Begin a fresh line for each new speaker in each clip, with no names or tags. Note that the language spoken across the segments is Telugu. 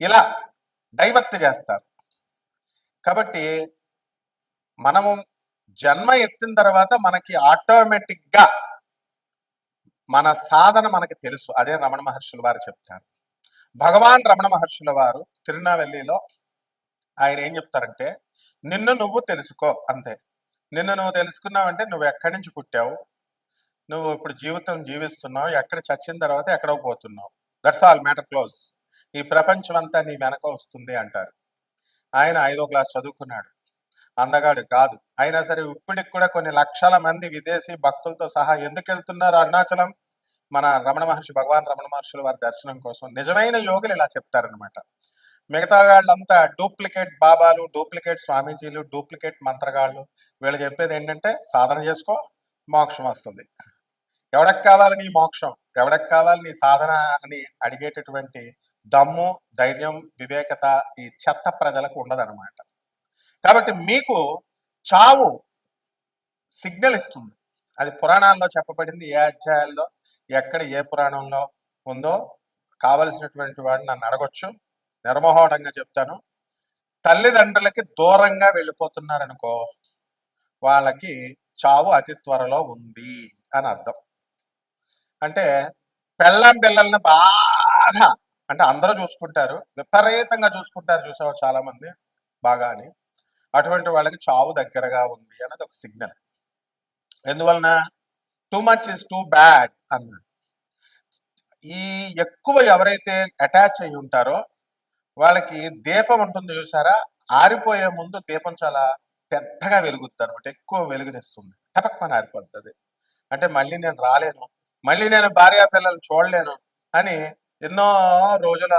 ఇలా డైవర్ట్ చేస్తారు. కాబట్టి మనము జన్మ ఎత్తిన తర్వాత మనకి ఆటోమేటిక్గా మన సాధన మనకి తెలుసు. అదే రమణ మహర్షుల వారు చెప్తారు. భగవాన్ రమణ మహర్షుల వారు తిరునావెల్లిలో ఆయన ఏం చెప్తారంటే నిన్ను నువ్వు తెలుసుకో అంతే. నిన్ను నువ్వు తెలుసుకున్నావంటే నువ్వు ఎక్కడి నుంచి పుట్టావు? నువ్వు ఇప్పుడు జీవితం జీవిస్తున్నావు? ఎక్కడ చచ్చిన తర్వాత ఎక్కడో పోతున్నావు? దట్స్ ఆల్ మ్యాటర్ క్లోజ్ ఈ ప్రపంచం అంతా నీ వెనక వస్తుంది అంటారు. ఆయన ఐదో క్లాస్ చదువుకున్నాడు. అందగాడు కాదు. అయినా సరే ఇప్పటికి కూడా కొన్ని లక్షల మంది విదేశీ భక్తులతో సహా ఎందుకు వెళ్తున్నారు అరుణాచలం? మన రమణ మహర్షి భగవాన్ రమణ మహర్షుల వారి దర్శనం కోసం నిజమైన యోగులు ఇలా చెప్తారనమాట మిగతా వాళ్ళంతా డూప్లికేట్ బాబాలు డూప్లికేట్ స్వామీజీలు డూప్లికేట్ మంత్రగాళ్ళు వీళ్ళు చెప్పేది ఏంటంటే సాధన చేసుకో మోక్షం వస్తుంది. ఎవడకు కావాలి నీ మోక్షం? ఎవడకు కావాలి నీ సాధన అని అడిగేటటువంటి దమ్ము ధైర్యం వివేకత ఈ చెత్త ప్రజలకు ఉండదన్నమాట. కాబట్టి మీకు చావు సిగ్నల్ ఇస్తుంది. అది పురాణాల్లో చెప్పబడింది. ఏ అధ్యాయాల్లో ఎక్కడ ఏ పురాణంలో ఉందో కావలసినటువంటి వాడిని నన్ను అడగొచ్చు. నిర్మోహటంగా చెప్తాను. తల్లిదండ్రులకి దూరంగా వెళ్ళిపోతున్నారనుకో వాళ్ళకి చావు అతి త్వరలో ఉంది అని అర్థం. అంటే పెళ్ళం పిల్లల్ని బాగా అంటే అందరూ చూసుకుంటారు. విపరీతంగా చూసుకుంటారు చూసావు చాలా మంది బాగా అని. అటువంటి వాళ్ళకి చావు దగ్గరగా ఉంది అన్నది ఒక సిగ్నల్. ఎందువలన? Too much is too bad అన్నారు. ఈ ఎక్కువ ఎవరైతే అటాచ్ అయి ఉంటారో వాళ్ళకి దీపం ఉంటుంది చూసారా? ఆరిపోయే ముందు దీపం చాలా పెద్దగా వెలుగుద్ది అనమాట ఎక్కువ వెలుగునిస్తుంది. టపక్మని ఆరిపోతుంది అంటే మళ్ళీ నేను రాలేను. మళ్ళీ నేను భార్యా పిల్లలు చూడలేను అని ఎన్నో రోజుల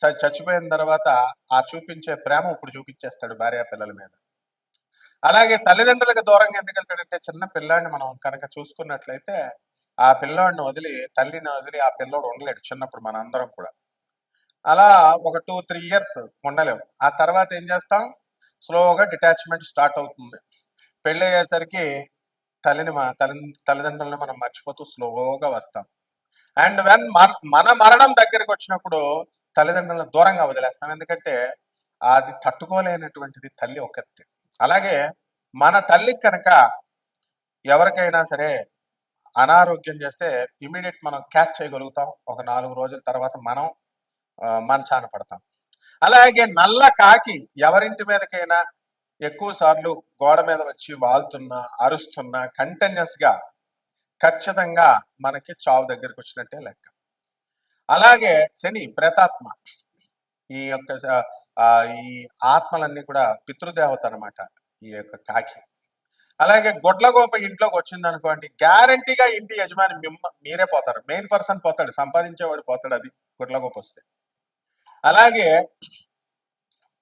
చ- చచ్చిపోయిన తర్వాత ఆ చూపించే ప్రేమ ఇప్పుడు చూపించేస్తాడు భార్య పిల్లల మీద. అలాగే తల్లిదండ్రులకు దూరంగా ఎందుకు వెళ్తాడంటే చిన్న పిల్లాడిని మనం కనుక చూసుకున్నట్లయితే ఆ పిల్లోడిని వదిలి తల్లిని వదిలి ఆ పిల్లోడు ఉండలేడు చిన్నప్పుడు మన అందరం కూడా. అలా ఒక టూ త్రీ ఇయర్స్ ఉండలేము ఆ తర్వాత ఏం చేస్తాం? స్లోగా డిటాచ్మెంట్ స్టార్ట్ అవుతుంది. పెళ్ళి అయ్యేసరికి తల్లిని మా తల్లి తల్లిదండ్రులను మనం మర్చిపోతూ స్లోగా వస్తాం. అండ్ వెన్ మన మరణం దగ్గరికి వచ్చినప్పుడు తల్లిదండ్రులను దూరంగా వదిలేస్తాం. ఎందుకంటే అది తట్టుకోలేనటువంటిది తల్లి ఒక్కతే అలాగే మన తల్లికి కనుక ఎవరికైనా సరే అనారోగ్యం చేస్తే ఇమీడియట్ మనం క్యాచ్ చేయగలుగుతాం. ఒక నాలుగు రోజుల తర్వాత మనం మంచాన పడతాం. అలాగే నల్ల కాకి ఎవరింటి మీదకైనా ఎక్కువ సార్లు గోడ మీద వచ్చి వాళ్తున్నా అరుస్తున్నా కంటిన్యూస్గా ఖచ్చితంగా మనకి చావు దగ్గరికి వచ్చినట్టే లెక్క. అలాగే శని ప్రేతాత్మ ఈ యొక్క ఈ ఆత్మలన్నీ కూడా పితృదేవత అనమాట ఈ యొక్క కాకి. అలాగే గొడ్లగోప ఇంట్లోకి వచ్చింది అనుకోండి గ్యారంటీగా ఇంటి యజమాని మిమ్మ మీరే పోతారు. మెయిన్ పర్సన్ పోతాడు సంపాదించేవాడు పోతాడు అది గొడ్లగోప వస్తే. అలాగే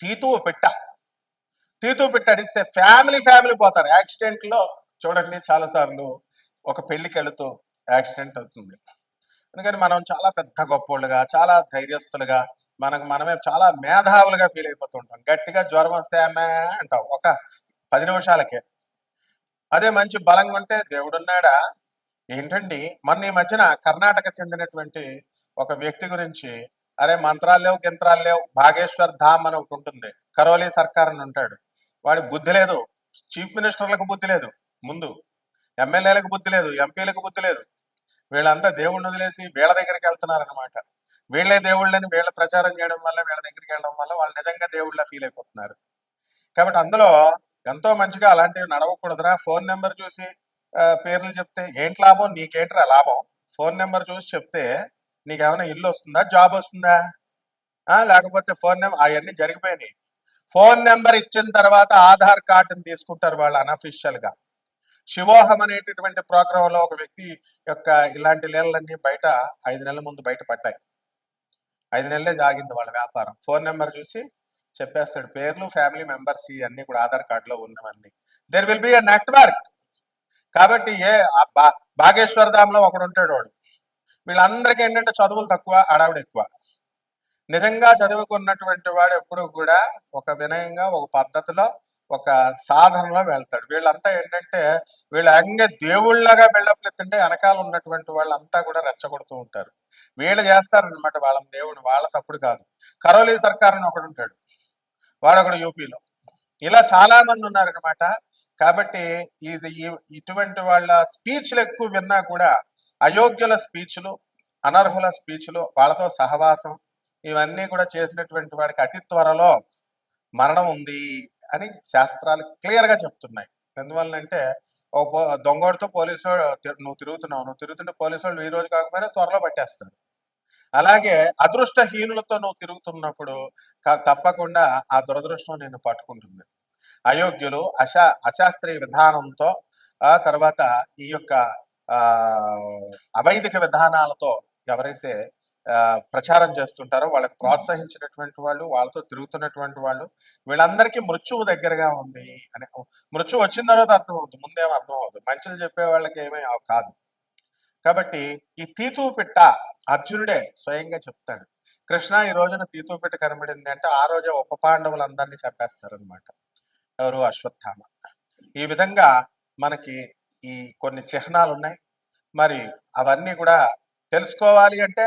తీతూ పెట్ట. తీతూ పెట్ట అడిస్తే ఫ్యామిలీ ఫ్యామిలీ పోతారు. యాక్సిడెంట్లో చూడండి చాలా సార్లు ఒక పెళ్ళికి వెళుతూ యాక్సిడెంట్ అవుతుంది. అందుకని మనం చాలా పెద్ద గొప్పోళ్ళుగా చాలా ధైర్యస్తులుగా మనకు మనమే చాలా మేధావులుగా ఫీల్ అయిపోతుంటాం గట్టిగా జ్వరం వస్తే అమ్మే అంటాం ఒక పది నిమిషాలకే. అదే మంచి బలంగా ఉంటే దేవుడున్నాడా? ఏంటండి? మొన్న ఈ మధ్యన కర్ణాటక చెందినటువంటి ఒక వ్యక్తి గురించి అరే మంత్రాలు లేవు గింత్రాలు లేవు భాగేశ్వర్ ధామ్ అని ఒకటి ఉంటుంది. కరోలి సర్కార్ అని ఉంటాడు. వాడి బుద్ధి లేదు. చీఫ్ మినిస్టర్లకు బుద్ధి లేదు. ముందు ఎమ్మెల్యేలకు బుద్ధి లేదు ఎంపీలకు బుద్ధి లేదు. వీళ్ళంతా దేవుడిని వదిలేసి వీళ్ళ దగ్గరికి వెళ్తున్నారనమాట వీళ్ళే దేవుళ్ళని వీళ్ళ ప్రచారం చేయడం వల్ల వీళ్ళ దగ్గరికి వెళ్ళడం వల్ల వాళ్ళు నిజంగా దేవుళ్ళ ఫీల్ అయిపోతున్నారు. కాబట్టి అందులో ఎంతో మంచిగా అలాంటివి నడవకూడదురా. ఫోన్ నెంబర్ చూసి పేర్లు చెప్తే ఏంటి లాభం? నీకేంట్రా లాభం? ఫోన్ నెంబర్ చూసి చెప్తే నీకేమైనా ఇల్లు వస్తుందా? జాబ్ వస్తుందా? లేకపోతే ఫోన్ నెంబర్ అవన్నీ జరిగిపోయినాయి. ఫోన్ నెంబర్ ఇచ్చిన తర్వాత ఆధార్ కార్డుని తీసుకుంటారు వాళ్ళు అనఫిషియల్గా శివోహం అనేటటువంటి ప్రోగ్రాంలో ఒక వ్యక్తి యొక్క ఇలాంటి లీలలన్నీ బయట ఐదు నెలల ముందు బయట పడ్డాయి. ఐదు నెలలే జాగింది వాళ్ళ వ్యాపారం. ఫోన్ నెంబర్ చూసి చెప్పేస్తాడు పేర్లు ఫ్యామిలీ మెంబర్స్ ఇవన్నీ కూడా ఆధార్ కార్డులో ఉన్నవన్నీ. There will be a network కాబట్టి ఏ బా- బాగేశ్వర ధామ్లో ఒకడు ఉంటాడు వాడు. వీళ్ళందరికీ ఏంటంటే చదువులు తక్కువ అడావిడ ఎక్కువ. నిజంగా చదువుకున్నటువంటి వాడు ఎప్పుడు కూడా ఒక వినయంగా ఒక పద్ధతిలో ఒక సాధనలో వెళ్తాడు. వీళ్ళంతా ఏంటంటే వీళ్ళు అంగే దేవుళ్ళగా బిల్డప్ ఎత్తుంటే వెనకాల ఉన్నటువంటి వాళ్ళంతా కూడా రెచ్చగొడుతూ ఉంటారు. వీళ్ళు చేస్తారనమాట వాళ్ళ దేవుడు వాళ్ళ తప్పుడు కాదు. కరోలీ సర్కార్ అని ఒకడు ఉంటాడు. వాడు ఒకడు యూపీలో. ఇలా చాలా మంది ఉన్నారనమాట కాబట్టి ఇది ఇటువంటి వాళ్ళ స్పీచ్లు ఎక్కువ విన్నా కూడా అయోగ్యుల స్పీచ్లు అనర్హుల స్పీచ్లు వాళ్ళతో సహవాసం ఇవన్నీ కూడా చేసినటువంటి వాడికి అతి త్వరలో మరణం ఉంది. అని శాస్త్రాలు క్లియర్గా చెప్తున్నాయి. ఎందువల్లంటే ఓ దొంగోడితో పోలీసు వాడు నువ్వు తిరుగుతున్నావు నువ్వు తిరుగుతుంటే పోలీసు వాళ్ళు ఈ రోజు కాకపోయినా త్వరలో పట్టేస్తారు. అలాగే అదృష్టహీనులతో నువ్వు తిరుగుతున్నప్పుడు తప్పకుండా ఆ దురదృష్టం నిన్ను పట్టుకుంటుంది. అయోగ్యులు అశా అశాస్త్రీయ విధానంతో ఆ తర్వాత ఈ యొక్క ఆ అవైదిక విధానాలతో ఎవరైతే ప్రచారం చేస్తుంటారో వాళ్ళకి ప్రోత్సహించినటువంటి వాళ్ళు వాళ్ళతో తిరుగుతున్నటువంటి వాళ్ళు వీళ్ళందరికీ మృత్యువు దగ్గరగా ఉంది అని మృత్యువు వచ్చిన తర్వాత అర్థం అవుతుంది ముందేమో అర్థం అవుతుంది మంచిలు చెప్పే వాళ్ళకి ఏమీ కాదు. కాబట్టి ఈ తీతూ పిట్ట అర్జునుడే స్వయంగా చెప్తాడు. కృష్ణ ఈ రోజున తీతూ పిట్ట కనబడింది అంటే ఆ రోజే ఉప పాండవులందరినీ చెప్పేస్తారనమాట ఎవరు? అశ్వత్థామ. ఈ విధంగా మనకి ఈ కొన్ని చిహ్నాలు ఉన్నాయి మరి అవన్నీ కూడా తెలుసుకోవాలి అంటే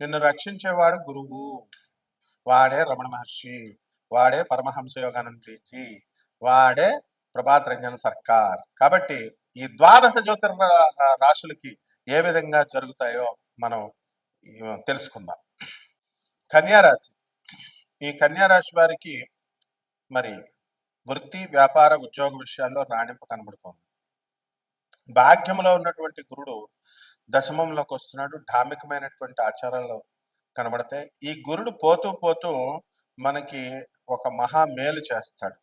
నిన్ను రక్షించేవాడు గురువు. వాడే రమణ మహర్షి. వాడే పరమహంస యోగానందీజీ వాడే ప్రభాత్ రంజన్ సర్కార్. కాబట్టి ఈ ద్వాదశ జ్యోతిర్మ రాశులకి ఏ విధంగా జరుగుతాయో మనం తెలుసుకుందాం. కన్యారాశి ఈ కన్యారాశి వారికి మరి వృత్తి వ్యాపార ఉద్యోగ విషయాల్లో రాణింపు కనబడుతోంది. భాగ్యంలో ఉన్నటువంటి గురుడు దశమంలోకి వస్తున్నాడు ధార్మికమైనటువంటి ఆచారాలు కనబడతాయి. ఈ గురుడు పోతూ పోతూ మనకి ఒక మహా మేలు చేస్తాడు.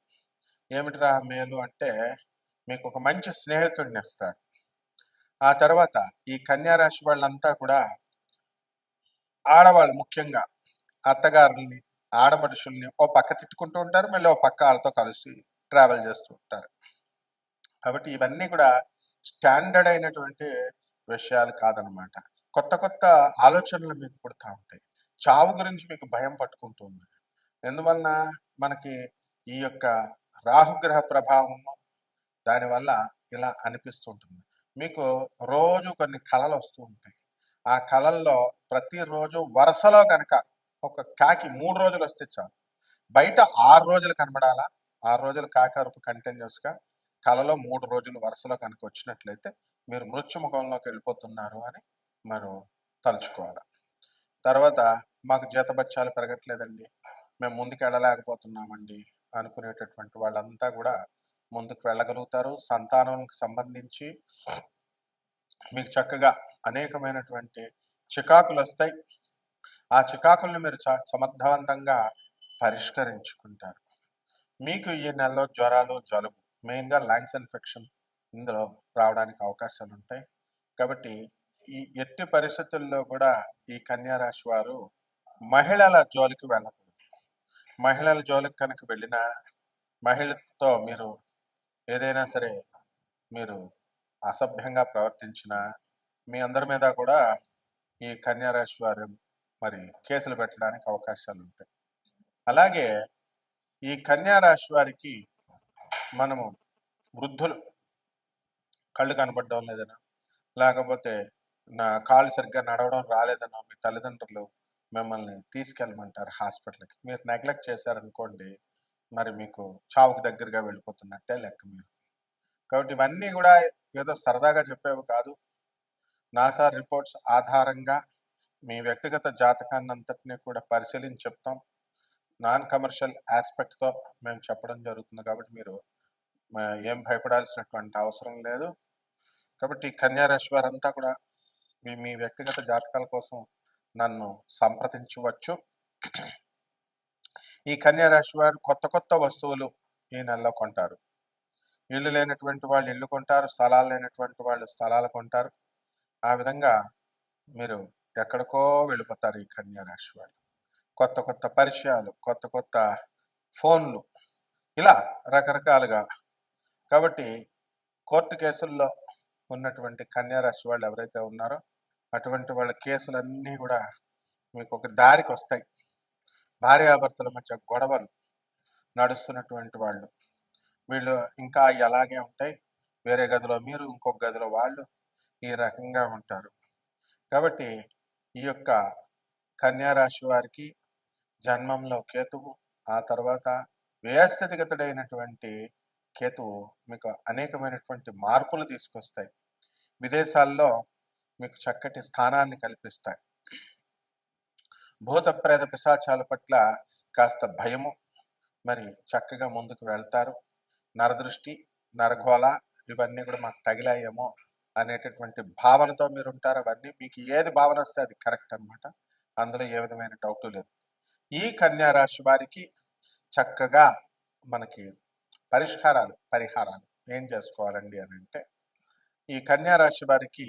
ఏమిటిరా ఆ మేలు అంటే మీకు ఒక మంచి స్నేహితుడిని ఇస్తాడు. ఆ తర్వాత ఈ కన్యా రాశి వాళ్ళంతా కూడా ఆడవాళ్ళు ముఖ్యంగా అత్తగారుల్ని ఆడపడుషుల్ని ఓ పక్క తిట్టుకుంటూ ఉంటారు. మళ్ళీ ఓ పక్క వాళ్ళతో కలిసి ట్రావెల్ చేస్తూ ఉంటారు. కాబట్టి ఇవన్నీ కూడా స్టాండర్డ్ అయినటువంటి విషయాలు కాదనమాట కొత్త కొత్త ఆలోచనలు మీకు పుడతా ఉంటాయి. చావు గురించి మీకు భయం పట్టుకుంటుంది ఎందువలన మనకి ఈ యొక్క రాహుగ్రహ ప్రభావము దానివల్ల ఇలా అనిపిస్తుంటుంది మీకు రోజు కొన్ని కళలు వస్తూ ఉంటాయి. ఆ కళల్లో ప్రతిరోజు వరుసలో కనుక ఒక కాకి మూడు రోజులు వస్తే చాలు. బయట ఆరు రోజులు కనబడాలా? ఆరు రోజులు కాకి అరుపు కంటిన్యూస్గా కళలో మూడు రోజులు వరుసలో కనుక వచ్చినట్లయితే మీరు మృత్యుముఖంలోకి వెళ్ళిపోతున్నారు అని మీరు తలుచుకోవాలి. తర్వాత మాకు జీతబత్యాలు పెరగట్లేదండి. మేము ముందుకు వెళ్ళలేకపోతున్నామండి అనుకునేటటువంటి వాళ్ళంతా కూడా ముందుకు వెళ్ళగలుగుతారు. సంతానానికి సంబంధించి మీకు చక్కగా అనేకమైనటువంటి చికాకులు వస్తాయి. ఆ చికాకుల్ని మీరు చ- సమర్థవంతంగా పరిష్కరించుకుంటారు. మీకు ఈ నెలలో జ్వరాలు జలుబు మెయిన్గా లంగ్స్ ఇన్ఫెక్షన్ ఇందులో రావడానికి అవకాశాలు ఉంటాయి కాబట్టి ఈ ఎట్టి పరిస్థితుల్లో కూడా ఈ కన్యారాశి వారు మహిళల జోలికి వెళ్ళకూడదు. మహిళల జోలికి కనుక వెళ్ళిన మహిళతో మీరు ఏదైనా సరే మీరు అసభ్యంగా ప్రవర్తించిన మీ అందరి మీద కూడా ఈ కన్యారాశి వారు మరి కేసులు పెట్టడానికి అవకాశాలు ఉంటాయి అలాగే ఈ కన్యారాశి వారికి మనము వృద్ధులు కళ్ళు కనపడడం లేదనో లేకపోతే నా కాళ్ళు సరిగ్గా నడవడం రాలేదనో మీ తల్లిదండ్రులు మిమ్మల్ని తీసుకెళ్ళమంటారు హాస్పిటల్కి. మీరు నెగ్లెక్ట్ చేశారనుకోండి మరి మీకు చావుకు దగ్గరగా వెళ్ళిపోతున్నట్టే లెక్క మీరు. కాబట్టి ఇవన్నీ కూడా ఏదో సరదాగా చెప్పేవి కాదు. నాసా రిపోర్ట్స్ ఆధారంగా మీ వ్యక్తిగత జాతకాన్ని అంతటినీ కూడా పరిశీలించి చెప్తాం. నాన్ కమర్షియల్ ఆస్పెక్ట్తో మేము చెప్పడం జరుగుతుంది కాబట్టి మీరు ఏం భయపడాల్సినటువంటి అవసరం లేదు. కాబట్టి కన్యారాశి వారంతా కూడా మీ మీ వ్యక్తిగత జాతకాల కోసం నన్ను సంప్రదించవచ్చు. ఈ కన్యారాశి వారు కొత్త కొత్త వస్తువులు ఈ నెలలో కొంటారు. ఇల్లు లేనటువంటి వాళ్ళు ఇల్లు కొంటారు స్థలాలు లేనటువంటి వాళ్ళు స్థలాలు కొంటారు. ఆ విధంగా మీరు ఎక్కడికో వెళ్ళిపోతారు ఈ కన్యారాశి వాళ్ళు కొత్త కొత్త పరిచయాలు కొత్త కొత్త ఫోన్లు ఇలా రకరకాలుగా కాబట్టి కోర్టు కేసుల్లో ఉన్నటువంటి కన్యారాశి వాళ్ళు ఎవరైతే ఉన్నారో అటువంటి వాళ్ళ కేసులన్నీ కూడా మీకు ఒక దారికి వస్తాయి. భార్యాభర్తల మధ్య గొడవలు నడుస్తున్నటువంటి వాళ్ళు. వీళ్ళు ఇంకా అలాగే ఉంటాయి? వేరే గదిలో మీరు ఇంకొక గదిలో వాళ్ళు ఈ రకంగా ఉంటారు. కాబట్టి ఈ యొక్క కన్యారాశి వారికి జన్మంలో కేతువు ఆ తర్వాత వ్యయస్థితిగతుడైనటువంటి కేతువు మీకు అనేకమైనటువంటి మార్పులు తీసుకొస్తాయి. విదేశాల్లో మీకు చక్కటి స్థానాన్ని కల్పిస్తాయి. భూత ప్రేత పిశాచాల పట్ల కాస్త భయము మరి చక్కగా ముందుకు వెళ్తారు. నరదృష్టి నరగోళ ఇవన్నీ కూడా మాకు తగిలాయేమో అనేటటువంటి భావనతో మీరు ఉంటారు అవన్నీ మీకు ఏది భావన వస్తే అది కరెక్ట్ అనమాట అందులో ఏ విధమైన డౌట్ లేదు. ఈ కన్యా రాశి వారికి చక్కగా మనకి పరిష్కారాలు పరిహారాలు ఏం చేసుకోవాలండి అని అంటే ఈ కన్యా రాశి వారికి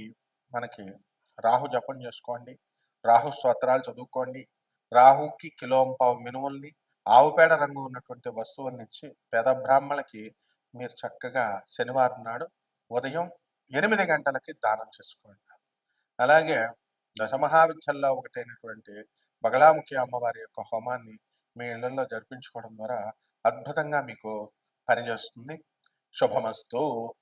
మనకి రాహు జపం చేసుకోండి రాహు స్తోత్రాలు చదువుకోండి రాహుకి కిలోంపావు మినుముల్ని ఆవుపేడ రంగు ఉన్నటువంటి వస్తువుల్ని ఇచ్చి పేద బ్రాహ్మణులకి మీరు చక్కగా శనివారం నాడు ఉదయం ఎనిమిది గంటలకి దానం చేసుకోండి. అలాగే దశమహావిద్యల్లో ఒకటైనటువంటి బగలాముఖి అమ్మవారి యొక్క హోమాన్ని మీ ఇళ్ళలో జరిపించుకోవడం ద్వారా అద్భుతంగా మీకు పనిచేస్తుంది. శుభమస్తు.